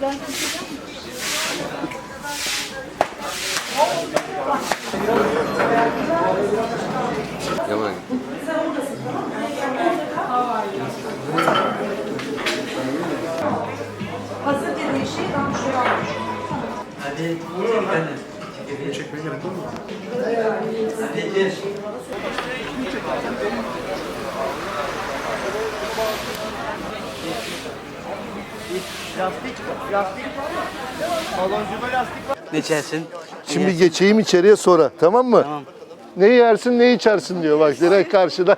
Yaman. Hazır dediği şey ben şuraya almışım. Hadi. Çekmeye gerek var mı? Hadi gel. Ne içersin? Şimdi geçeyim içeriye sonra tamam mı? Tamam. Ne yersin ne içersin diyor bak direkt karşıda.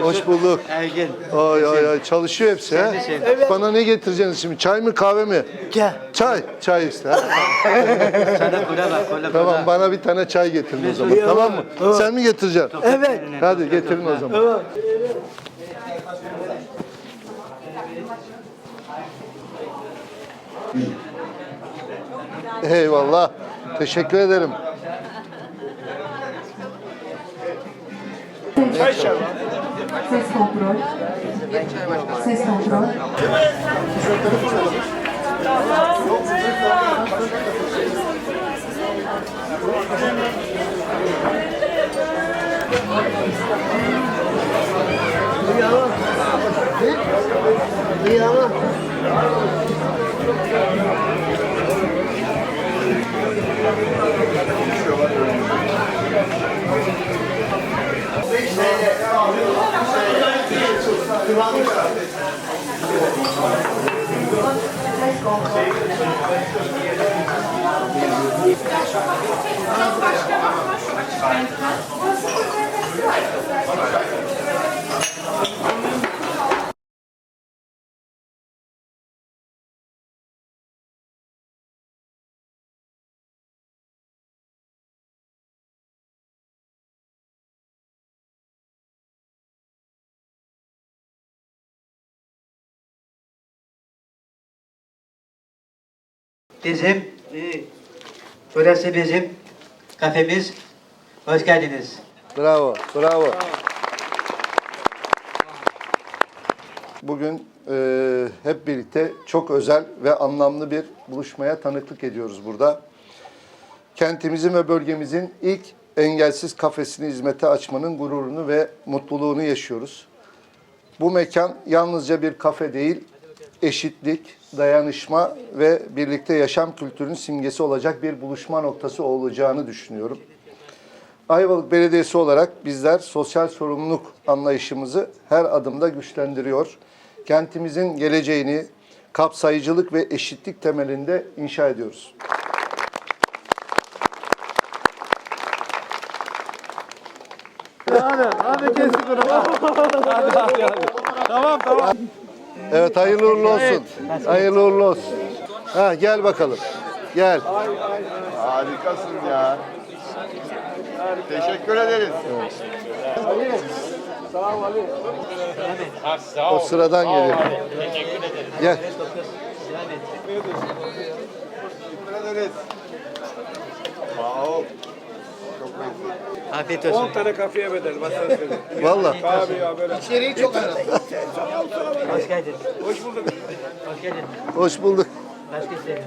Hoş bulduk. Ergen. Ay ay ay çalışıyor hepsi ha. şey. Bana ne getireceksiniz şimdi? Çay mı kahve mi? Gel. Çay. Çay iste. ha. Sana kola bak kola tamam kola. bana bir tane çay getirin o zaman. Tamam mı? Sen mi getireceksin? Evet. Hadi getirin o zaman. Eyvallah. Teşekkür ederim. Ses kontrol. Ses kontrol. Bizim, e, burası bizim kafemiz. Hoş geldiniz. Bravo, bravo. Bugün e, hep birlikte çok özel ve anlamlı bir buluşmaya tanıklık ediyoruz burada. Kentimizin ve bölgemizin ilk engelsiz kafesini hizmete açmanın gururunu ve mutluluğunu yaşıyoruz. Bu mekan yalnızca bir kafe değil, eşitlik, dayanışma ve birlikte yaşam kültürünün simgesi olacak bir buluşma noktası olacağını düşünüyorum. Ayvalık Belediyesi olarak bizler sosyal sorumluluk anlayışımızı her adımda güçlendiriyor. Kentimizin geleceğini kapsayıcılık ve eşitlik temelinde inşa ediyoruz. Evet hayırlı uğurlu olsun. Hayırlı uğurlu olsun. Ha gel bakalım. Gel. Harikasın ya. Teşekkür ederiz. O sıradan geliyor. Gel. Teşekkür ederiz. Sağ ol. Çok mersi. Afiyet olsun. 10 tane kafeye bedel sana söyleyeyim. Vallahi. Abi ya böyle. Hoş geldin. Hoş bulduk. Hoş geldin. Hoş bulduk. Başka istedim.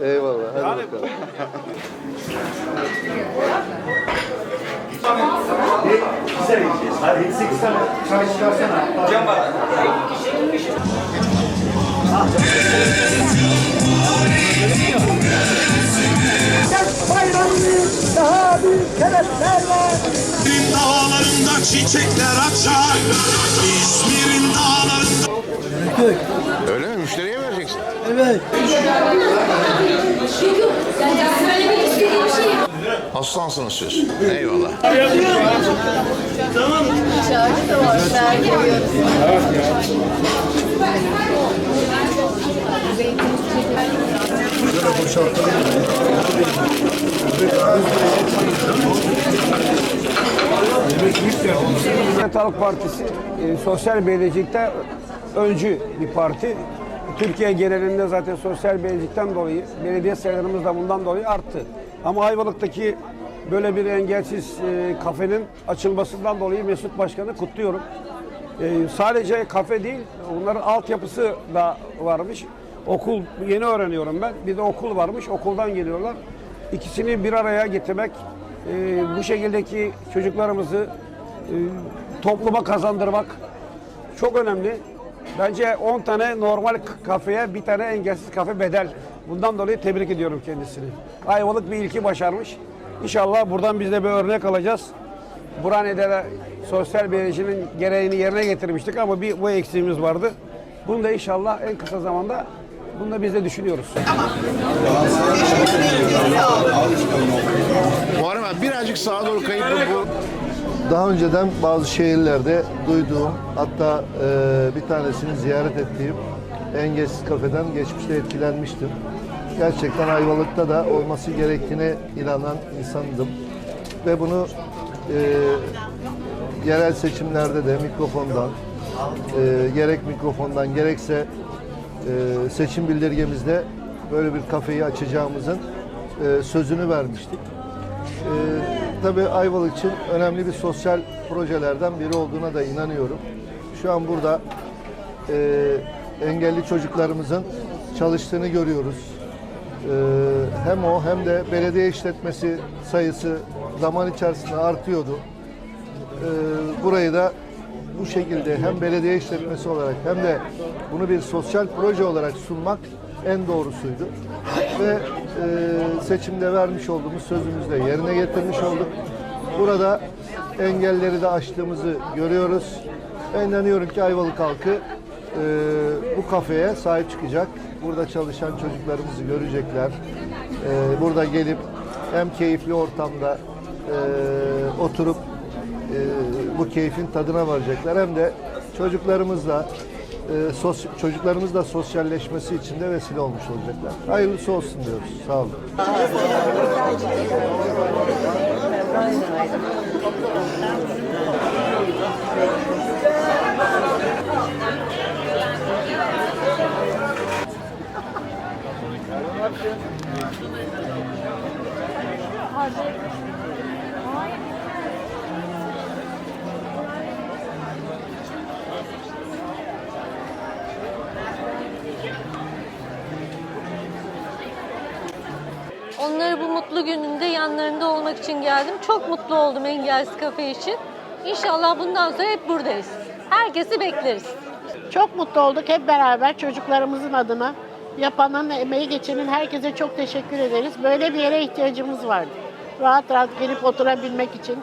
Eyvallah. Hadi bakalım. İzmir'in dağlarında çiçekler açar. İzmir'in dağlarında Öyle mi? Müşteriye vereceksin. Söylemek istediğim şey Aslansınız siz. Eyvallah. Cumhuriyet Halk Partisi e, sosyal belediyecilikte öncü bir parti. Türkiye genelinde zaten sosyal belediyecilikten dolayı belediye sayılarımız da bundan dolayı arttı. Ama Ayvalık'taki böyle bir engelsiz e, kafenin açılmasından dolayı Mesut Başkan'ı kutluyorum. E, sadece kafe değil, onların altyapısı da varmış. Okul yeni öğreniyorum ben. Bir de okul varmış. Okuldan geliyorlar. İkisini bir araya getirmek, e, bu şekildeki çocuklarımızı e, topluma kazandırmak çok önemli. Bence 10 tane normal kafeye bir tane engelsiz kafe bedel. Bundan dolayı tebrik ediyorum kendisini. Ayvalık bir ilki başarmış. İnşallah buradan biz de bir örnek alacağız. Burhane'de de sosyal belediyecinin gereğini yerine getirmiştik ama bir bu eksiğimiz vardı. Bunu da inşallah en kısa zamanda bunu da biz de düşünüyoruz. Muharrem abi birazcık sağa doğru kayıp bu. Daha önceden bazı şehirlerde duyduğum hatta e, bir tanesini ziyaret ettiğim engelsiz kafeden geçmişte etkilenmiştim. Gerçekten Ayvalık'ta da olması gerektiğine inanan insandım. Ve bunu e, yerel seçimlerde de mikrofondan, e, gerek mikrofondan gerekse e, seçim bildirgemizde böyle bir kafeyi açacağımızın e, sözünü vermiştik. Ee, tabii Ayvalık için önemli bir sosyal projelerden biri olduğuna da inanıyorum. Şu an burada e, engelli çocuklarımızın çalıştığını görüyoruz. Ee, hem o hem de belediye işletmesi sayısı zaman içerisinde artıyordu. Ee, burayı da bu şekilde hem belediye işletmesi olarak hem de bunu bir sosyal proje olarak sunmak en doğrusuydu. Ve e, seçimde vermiş olduğumuz sözümüzü de yerine getirmiş olduk. Burada engelleri de aştığımızı görüyoruz. Ben inanıyorum ki Ayvalık halkı e, bu kafeye sahip çıkacak. Burada çalışan çocuklarımızı görecekler. E, burada gelip hem keyifli ortamda e, oturup e, bu keyfin tadına varacaklar hem de çocuklarımızla e, sos, çocuklarımızla sosyalleşmesi için de vesile olmuş olacaklar. Hayırlısı olsun diyoruz. Sağ olun. Onları bu mutlu gününde yanlarında olmak için geldim. Çok mutlu oldum Engelsiz Kafe için. İnşallah bundan sonra hep buradayız. Herkesi bekleriz. Çok mutlu olduk hep beraber çocuklarımızın adına. Yapanın, emeği geçenin herkese çok teşekkür ederiz. Böyle bir yere ihtiyacımız vardı. Rahat rahat gelip oturabilmek için.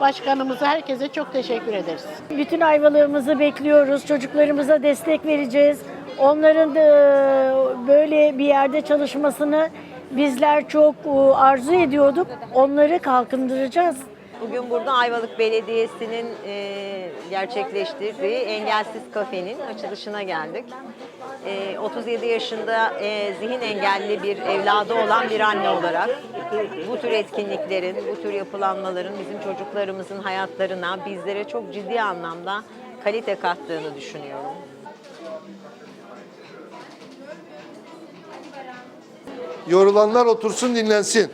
Başkanımıza, herkese çok teşekkür ederiz. Bütün ayvalığımızı bekliyoruz. Çocuklarımıza destek vereceğiz. Onların da e, böyle bir yerde çalışmasını bizler çok e, arzu ediyorduk. Onları kalkındıracağız. Bugün burada Ayvalık Belediyesi'nin e, gerçekleştirdiği Engelsiz Kafe'nin açılışına geldik. E, 37 yaşında e, zihin engelli bir evladı olan bir anne olarak bu tür etkinliklerin, bu tür yapılanmaların bizim çocuklarımızın hayatlarına, bizlere çok ciddi anlamda kalite kattığını düşünüyorum. Yorulanlar otursun dinlensin.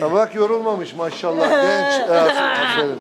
Ha bak yorulmamış maşallah genç. Evet, aferin.